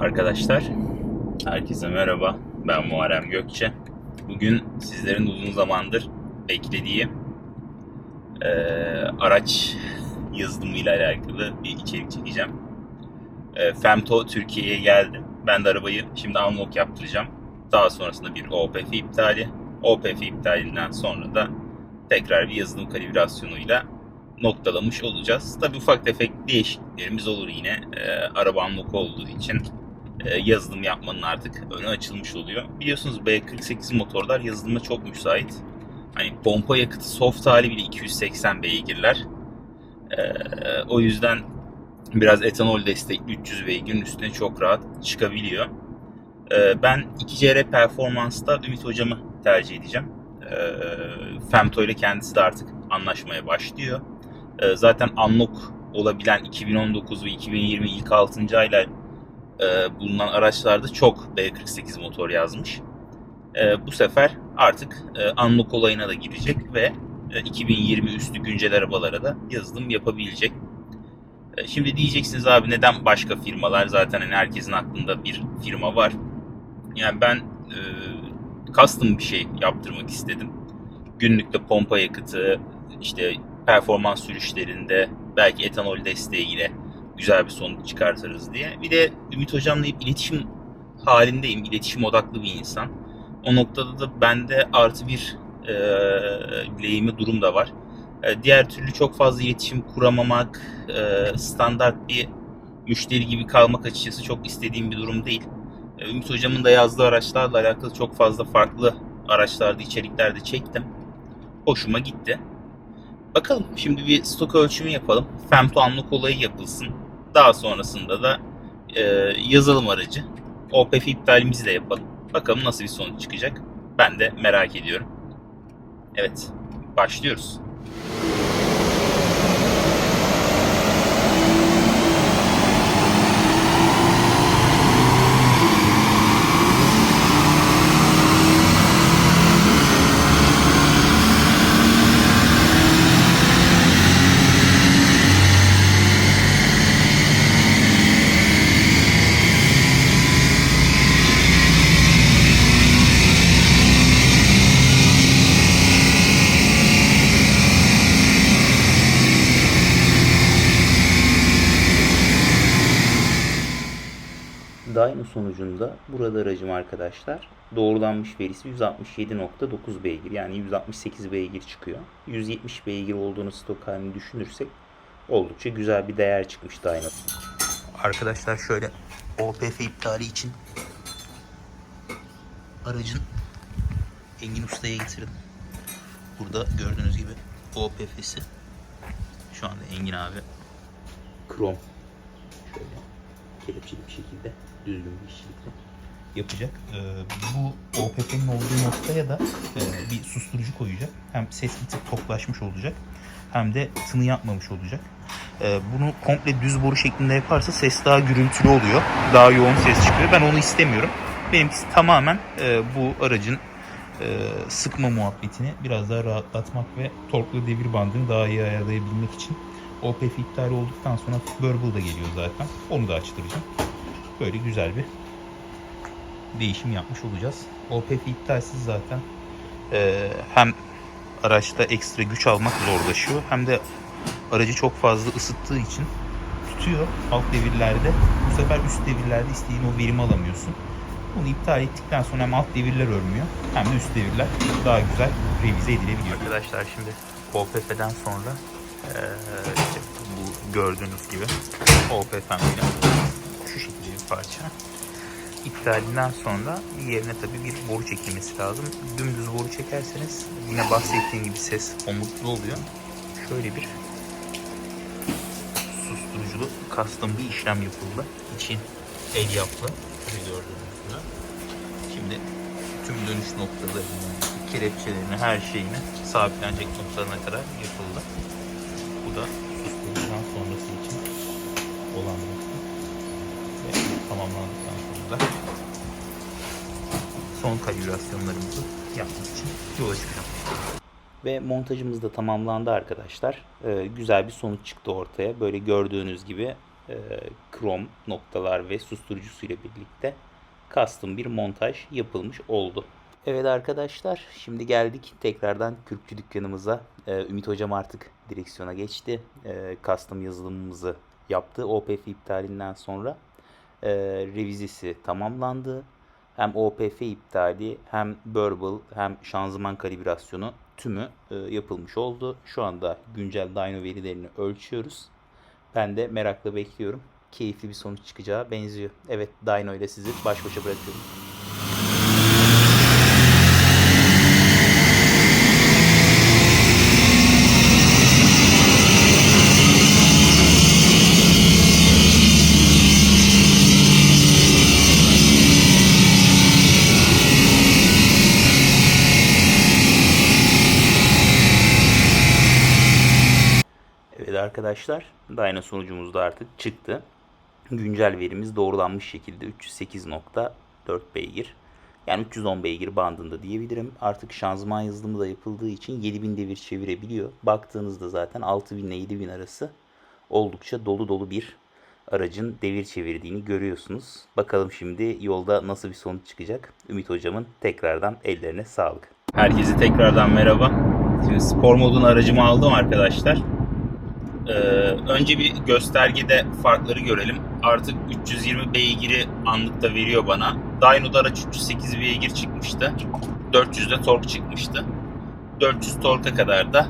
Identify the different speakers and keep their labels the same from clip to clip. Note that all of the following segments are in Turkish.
Speaker 1: Arkadaşlar, herkese merhaba. Ben Muharrem Gökçe. Bugün sizlerin uzun zamandır beklediği eee, araç yazılımıyla alakalı bir içerik çekeceğim. Eee, Femto Türkiye'ye geldi. Ben de arabayı şimdi unlock yaptıracağım. Daha sonrasında bir OPF iptali. OPF iptalinden sonra da tekrar bir yazılım kalibrasyonuyla noktalamış olacağız. Tabii ufak tefek değişikliklerimiz olur yine. Eee araba unlock olduğu için e, yazılım yapmanın artık önü açılmış oluyor. Biliyorsunuz B48 motorlar yazılıma çok müsait. Hani pompa yakıtı soft hali bile 280 beygirler. E, o yüzden biraz etanol destekli 300 beygirin üstüne çok rahat çıkabiliyor. E, ben 2CR Performance'da Ümit hocamı tercih edeceğim. E, Femto ile kendisi de artık anlaşmaya başlıyor. E, zaten unlock olabilen 2019 ve 2020 ilk 6. aylar e, bulunan araçlarda çok B48 motor yazmış. E, bu sefer artık e, unlock olayına da girecek ve e, 2020 üstü güncel arabalara da yazılım yapabilecek. E, şimdi diyeceksiniz abi neden başka firmalar? Zaten hani herkesin aklında bir firma var. Yani ben e, custom bir şey yaptırmak istedim. Günlükte pompa yakıtı, işte performans sürüşlerinde belki etanol desteğiyle güzel bir sonuç çıkartırız diye. Bir de Ümit Hocam'la iletişim halindeyim. İletişim odaklı bir insan. O noktada da bende artı bir e, lehime durum da var. E, diğer türlü çok fazla iletişim kuramamak, e, standart bir müşteri gibi kalmak açıkçası çok istediğim bir durum değil. E, Ümit Hocam'ın da yazdığı araçlarla alakalı çok fazla farklı araçlarda, içeriklerde çektim. Hoşuma gitti. Bakalım şimdi bir stok ölçümü yapalım. Femto unlock olayı yapılsın. Daha sonrasında da e, yazılım aracı OPF iptalimizi de yapalım. Bakalım nasıl bir sonuç çıkacak. Ben de merak ediyorum. Evet, başlıyoruz. Dyno sonucunda burada aracım arkadaşlar doğrulanmış verisi 167.9 beygir yani 168 beygir çıkıyor. 170 beygir olduğunu stok halini düşünürsek oldukça güzel bir değer çıkmış Dyno. Arkadaşlar şöyle OPF iptali için aracın Engin Usta'ya getirdim. Burada gördüğünüz gibi OPF'si şu anda Engin abi krom şöyle kelepçeli bir şekilde düzgün bir işçilikle yapacak. Ee, bu OPP'nin olduğu noktaya da e, bir susturucu koyacak. Hem ses bir tık toplaşmış olacak hem de tını yapmamış olacak. Ee, bunu komple düz boru şeklinde yaparsa ses daha gürültülü oluyor. Daha yoğun ses çıkıyor. Ben onu istemiyorum. Benimkisi tamamen e, bu aracın e, sıkma muhabbetini biraz daha rahatlatmak ve torklu devir bandını daha iyi ayarlayabilmek için OPF iptal olduktan sonra Burble da geliyor zaten. Onu da açtıracağım. Böyle güzel bir değişim yapmış olacağız. OPF iptalsiz zaten e, hem araçta ekstra güç almak zorlaşıyor hem de aracı çok fazla ısıttığı için tutuyor alt devirlerde. Bu sefer üst devirlerde istediğin o verimi alamıyorsun. Bunu iptal ettikten sonra hem alt devirler ölmüyor hem de üst devirler daha güzel revize edilebiliyor. Arkadaşlar şimdi OPF'den sonra eee, işte bu gördüğünüz gibi OPF'm bir parça. İptalinden sonra yerine tabii bir boru çekilmesi lazım. Dümdüz boru çekerseniz yine bahsettiğim gibi ses omutlu oluyor. Şöyle bir susturuculu custom bir işlem yapıldı. İçin el yaplı. Şöyle gördüğünüz gibi. Şimdi tüm dönüş noktalarını, kelepçelerini, her şeyini sabitlenecek noktalarına kadar yapıldı. Bu da susturucudan sonrası için olan nokta. Tamamlandıktan sonra son kalibrasyonlarımızı yapmak için yola çıkacağım. Ve montajımız da tamamlandı arkadaşlar. Ee, güzel bir sonuç çıktı ortaya. Böyle gördüğünüz gibi e, krom noktalar ve susturucusu ile birlikte custom bir montaj yapılmış oldu. Evet arkadaşlar şimdi geldik tekrardan Kürkçü dükkanımıza. Ee, Ümit hocam artık direksiyona geçti. Ee, custom yazılımımızı yaptı OPF iptalinden sonra. Ee, revizesi tamamlandı. Hem OPF iptali hem Burble hem şanzıman kalibrasyonu tümü e, yapılmış oldu. Şu anda güncel dyno verilerini ölçüyoruz. Ben de merakla bekliyorum. Keyifli bir sonuç çıkacağı benziyor. Evet dyno ile sizi baş başa bırakıyorum. Evet arkadaşlar, Dyna sonucumuz da artık çıktı. Güncel verimiz doğrulanmış şekilde 308.4 beygir. Yani 310 beygir bandında diyebilirim. Artık şanzıman yazılımı da yapıldığı için 7000 devir çevirebiliyor. Baktığınızda zaten 6000 ile 7000 arası oldukça dolu dolu bir aracın devir çevirdiğini görüyorsunuz. Bakalım şimdi yolda nasıl bir sonuç çıkacak. Ümit hocamın tekrardan ellerine sağlık. Herkese tekrardan merhaba. Şimdi spor modun aracımı aldım arkadaşlar. Ee, önce bir göstergede farkları görelim. Artık 320 beygiri anlıkta veriyor bana. Dyno'da araç 308 beygir çıkmıştı. 400'de tork çıkmıştı. 400 torka kadar da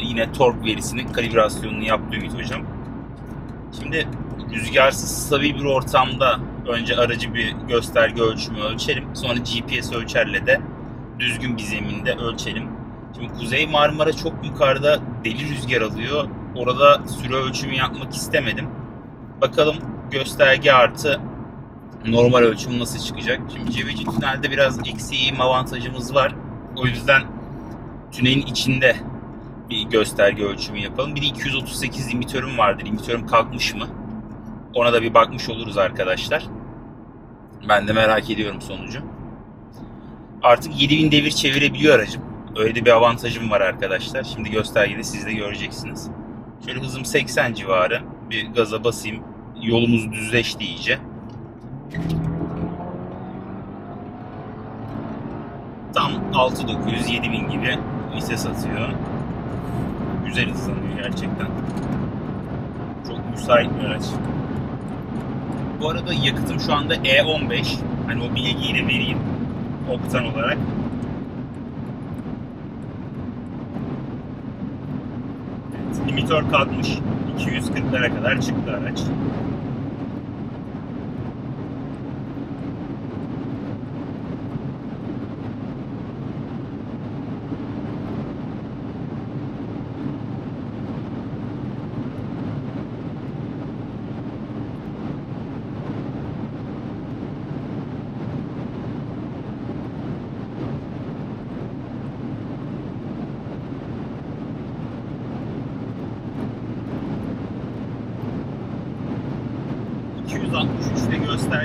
Speaker 1: yine tork verisinin kalibrasyonunu yaptı Ümit Hocam. Şimdi rüzgarsız stabil bir ortamda önce aracı bir gösterge ölçümü ölçelim. Sonra GPS ölçerle de düzgün bir zeminde ölçelim. Şimdi Kuzey Marmara çok yukarıda deli rüzgar alıyor. Orada süre ölçümü yapmak istemedim. Bakalım gösterge artı normal ölçüm nasıl çıkacak. Şimdi Cebeci Tünel'de biraz eksi eğim avantajımız var. O yüzden tünelin içinde bir gösterge ölçümü yapalım. Bir de 238 limitörüm vardır. Limitörüm kalkmış mı? Ona da bir bakmış oluruz arkadaşlar. Ben de merak ediyorum sonucu. Artık 7000 devir çevirebiliyor aracım. Öyle bir avantajım var arkadaşlar. Şimdi göstergede siz de göreceksiniz. Şöyle hızım 80 civarı. Bir gaza basayım. Yolumuz düzleşti iyice. Tam 6900 7000 gibi vites atıyor. Güzel hızlanıyor gerçekten. Çok müsait bir araç. Bu arada yakıtım şu anda E15. Hani o bilgiyi de vereyim. Oktan olarak. Evet, limitör kalkmış. 240'lara kadar çıktı araç.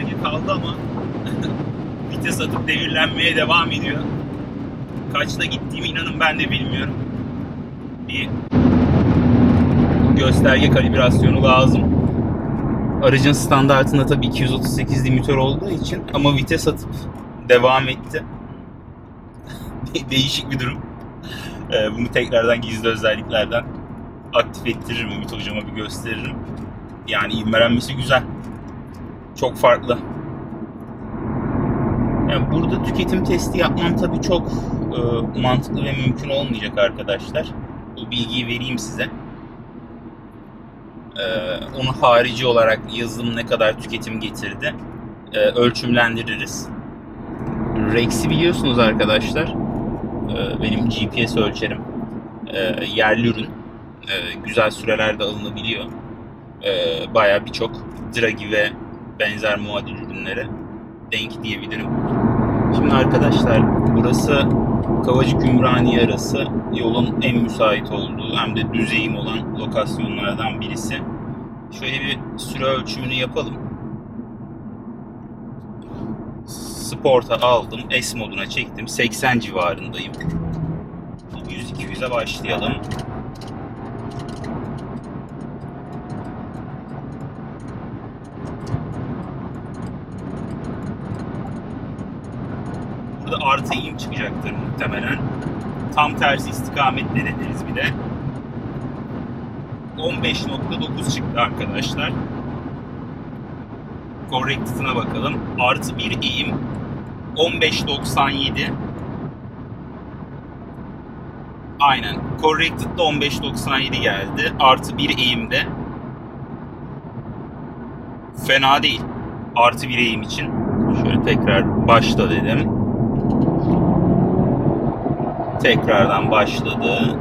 Speaker 1: ...263'te gösterge kaldı ama... ...vites atıp devirlenmeye devam ediyor. Kaçta gittiğimi inanın ben de bilmiyorum. Bir... ...gösterge kalibrasyonu lazım. Aracın standartında tabii 238 limitör olduğu için... ...ama vites atıp devam etti. Değişik bir durum. Ee, bunu tekrardan gizli özelliklerden aktif ettiririm. Ümit hocama bir gösteririm. Yani ivmelenmesi güzel. Çok farklı. Yani burada tüketim testi yapmam tabii çok e, mantıklı ve mümkün olmayacak arkadaşlar. Bu bilgiyi vereyim size. E, onu harici olarak yazılım ne kadar tüketim getirdi e, ölçümlendiririz. Rex'i biliyorsunuz arkadaşlar. E, benim GPS ölçerim. E, yerli ürün. E, güzel sürelerde alınabiliyor. E, Baya birçok Draghi ve benzer muadil ürünlere denk diyebilirim. Şimdi arkadaşlar burası Kavacık Ümraniye arası yolun en müsait olduğu hem de düzeyim olan lokasyonlardan birisi. Şöyle bir süre ölçümünü yapalım. Sport'a aldım. S moduna çektim. 80 civarındayım. 100-200'e başlayalım. Burada artı eğim çıkacaktır muhtemelen. Tam tersi istikamet denediniz bir de. 15.9 çıktı arkadaşlar. Corrected'ına bakalım. Artı bir eğim 15.97 Aynen. Corrected'da 15.97 geldi. Artı bir eğimde. Fena değil. Artı bir eğim için. Şöyle tekrar başla dedim. Tekrardan başladı.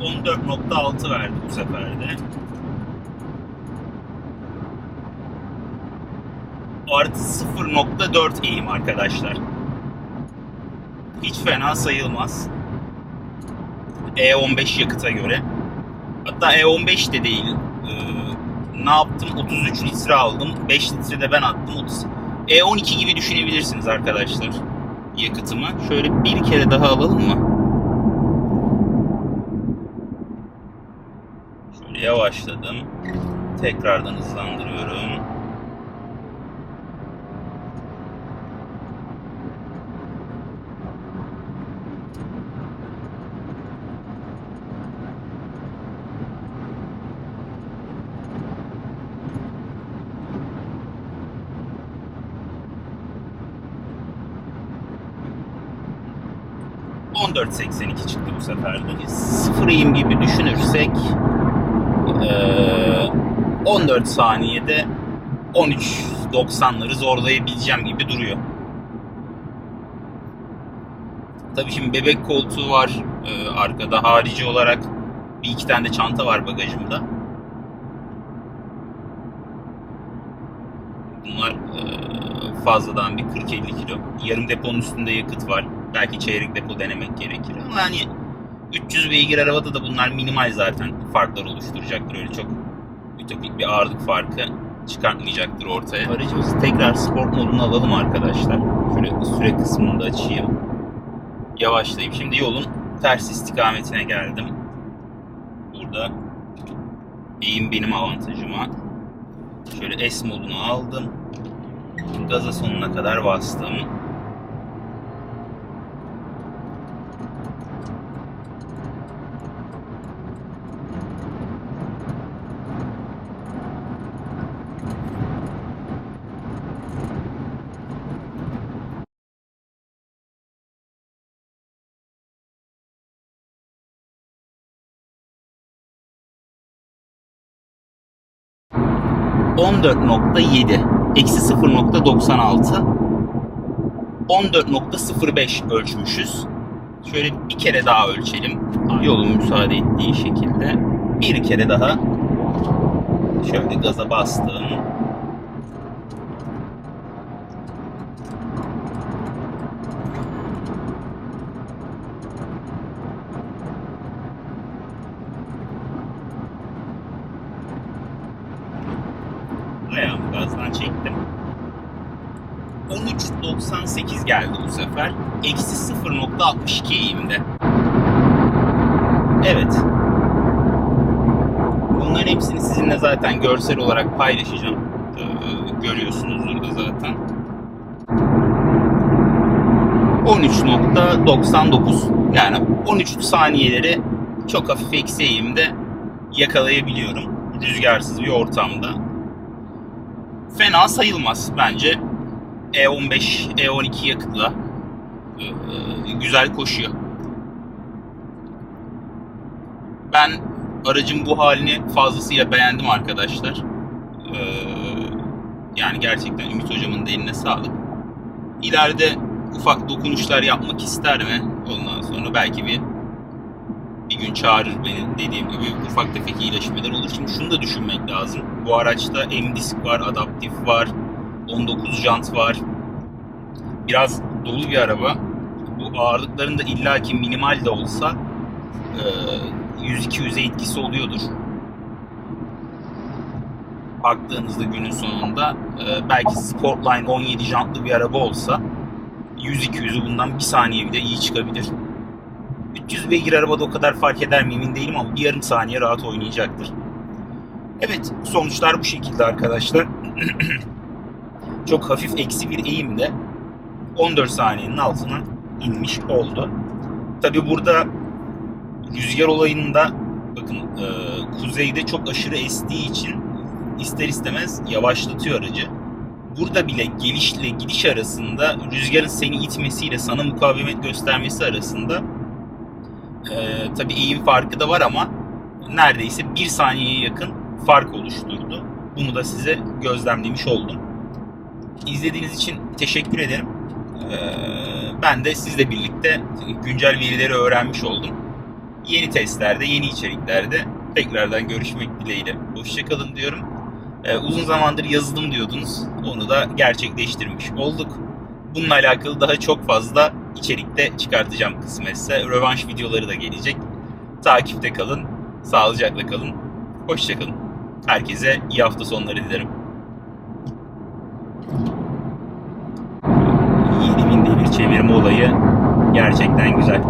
Speaker 1: ...14.6 verdi bu sefer de. Artı 0.4 eğim arkadaşlar. Hiç fena sayılmaz. E15 yakıta göre. Hatta E15 de değil. Ee, ne yaptım? 33 litre aldım. 5 litre de ben attım. 30. E12 gibi düşünebilirsiniz arkadaşlar. Yakıtımı. Şöyle bir kere daha alalım mı? Şöyle yavaşladım. Tekrardan hızlandırıyorum. ...14.82 çıktı bu sefer de. Sıfır gibi düşünürsek... eee, 14 saniyede 13.90'ları zorlayabileceğim gibi duruyor. Tabii şimdi bebek koltuğu var arkada. Harici olarak bir iki tane de çanta var bagajımda. Bunlar eee, fazladan bir 40-50 kilo. Yarım deponun üstünde yakıt var. Belki çeyrek depo denemek gerekir ama hani 300 beygir arabada da bunlar minimal zaten farklar oluşturacaktır. Öyle çok ütopik bir ağırlık farkı çıkartmayacaktır ortaya. Aracımızı tekrar sport moduna alalım arkadaşlar. Şöyle süre kısmını da açayım. Yavaşlayayım. Şimdi yolun ters istikametine geldim. Burada eğim benim avantajıma. Şöyle S modunu aldım. Gaza sonuna kadar bastım. ...14.7... ...eksi 0.96... ...14.05 ölçmüşüz. Şöyle bir kere daha ölçelim. Yolun müsaade ettiği şekilde. Bir kere daha... ...şöyle gaza bastım. 13.98 geldi bu sefer. Eksi 0.62 eğimde. Evet. Bunların hepsini sizinle zaten görsel olarak paylaşacağım. Ee, görüyorsunuzdur zaten. 13.99 yani 13 saniyeleri çok hafif eksi eğimde yakalayabiliyorum. Rüzgarsız bir ortamda fena sayılmaz bence. E15, E12 yakıtla güzel koşuyor. Ben aracın bu halini fazlasıyla beğendim arkadaşlar. E, yani gerçekten Ümit hocamın da eline sağlık. İleride ufak dokunuşlar yapmak ister mi? Ondan sonra belki bir bir gün çağırır beni dediğim gibi ufak tefek iyileşmeler olur. Şimdi şunu da düşünmek lazım. Bu araçta M-Disk var, adaptif var, 19 jant var. Biraz dolu bir araba. Bu ağırlıkların da illaki minimal de olsa 100-200'e etkisi oluyordur. Baktığınızda günün sonunda belki Sportline 17 jantlı bir araba olsa 100-200'ü bundan bir saniye bile iyi çıkabilir. 300 beygir arabada o kadar fark eder mi emin değilim ama bir yarım saniye rahat oynayacaktır. Evet sonuçlar bu şekilde arkadaşlar. Çok hafif eksi bir eğimde 14 saniyenin altına inmiş oldu. Tabi burada rüzgar olayında bakın e, kuzeyde çok aşırı estiği için ister istemez yavaşlatıyor aracı. Burada bile gelişle gidiş arasında rüzgarın seni itmesiyle sana mukavemet göstermesi arasında e, tabi eğim farkı da var ama neredeyse bir saniyeye yakın fark oluşturdu. Bunu da size gözlemlemiş oldum. İzlediğiniz için teşekkür ederim. Ee, ben de sizle birlikte güncel verileri öğrenmiş oldum. Yeni testlerde, yeni içeriklerde tekrardan görüşmek dileğiyle. Hoşçakalın diyorum. Ee, uzun zamandır yazılım diyordunuz. Onu da gerçekleştirmiş olduk. Bununla alakalı daha çok fazla içerikte çıkartacağım kısmetse. Rövanş videoları da gelecek. Takipte kalın. Sağlıcakla kalın. Hoşçakalın. Herkese iyi hafta sonları dilerim. 7000 devir çevirme olayı gerçekten güzel.